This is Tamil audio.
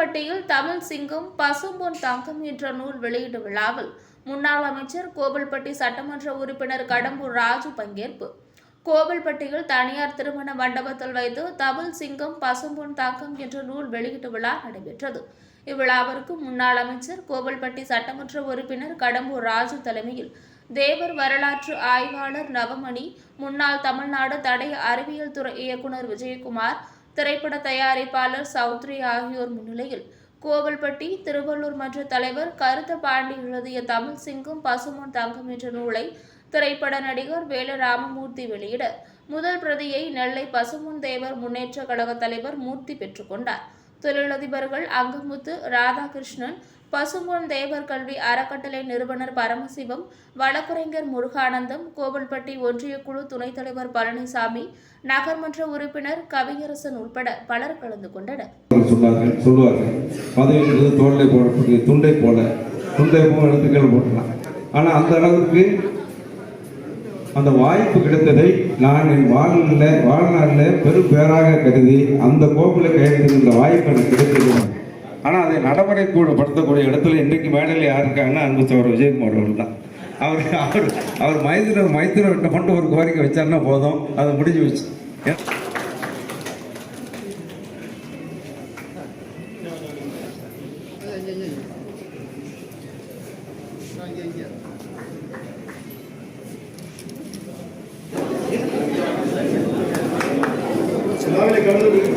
தமிழ் சிங்கம் பசும்பொன் தங்கம் என்ற நூல் வெளியீட்டு விழாவில் முன்னாள் அமைச்சர் கோவில்பட்டி சட்டமன்ற உறுப்பினர் கடம்பூர் ராஜு பங்கேற்பு. கோவில்பட்டியில் தனியார் திருமண மண்டபத்தில் வைத்து தமிழ் சிங்கம் பசும்பொன் தங்கம் என்ற நூல் வெளியீட்டு விழா நடைபெற்றது. இவ்விழாவிற்கு முன்னாள் அமைச்சர் கோவில்பட்டி சட்டமன்ற உறுப்பினர் கடம்பூர் ராஜு தலைமையில் தேவர் வரலாற்று ஆய்வாளர் நவமணி முன்னாள் தமிழ்நாடு தடய அறிவியல் துறை இயக்குனர் விஜயகுமார் திரைப்பட தயாரிப்பாளர் சௌத்ரி ஆகியோர் முன்னிலையில் கோவல்பட்டி திருவள்ளூர் மன்ற தலைவர் கருத்த பாண்டி எழுதிய தமிழ் சிங்கும் பசுமன் தங்கம் என்ற நூலை திரைப்பட நடிகர் வேலு ராமமூர்த்தி வெளியிட முதல் பிரதியை நெல்லை பசுமுன் தேவர் முன்னேற்ற கழக தலைவர் மூர்த்தி பெற்றுக்கொண்டார் தொழிலதிபர்கள் அங்கமுத்து ராதாகிருஷ்ணன் பசும்பொன் தேவர் கல்வி அறக்கட்டளை நிறுவனர் பரமசிவம் வழக்குரைஞர் முருகானந்தம் கோவில்பட்டி ஒன்றிய குழு துணைத் தலைவர் பழனிசாமி நகர்மன்ற உறுப்பினர் கவியரசன் உட்பட பலர் கலந்து கொண்டனர். சொல்லுவார்கள் போடக்கூடிய துண்டை போல துண்டை போல எழுத்துக்கள் போட்டலாம் ஆனால் அந்த அளவுக்கு அந்த வாய்ப்பு கிடைத்ததை நான் என் வாழ்நில வாழ்நாளில் பெரும் பேராக கருதி அந்த கோப்பில் கையெழுத்துகின்ற வாய்ப்பு எனக்கு கிடைத்தது. ஆனால் அதை நடைமுறைப்படுத்தக்கூடிய இடத்துல இன்றைக்கு மேடையில் யார் இருக்காங்கன்னா அன்பு சவர் விஜயகுமார் அவர்கள் தான் அவர் அவர் அவர் மைத்திர மைத்திரர்கிட்ட மட்டும் ஒரு கோரிக்கை வச்சார்னா போதும். அதை முடிஞ்சு வச்சு Selameyle karnını bölüp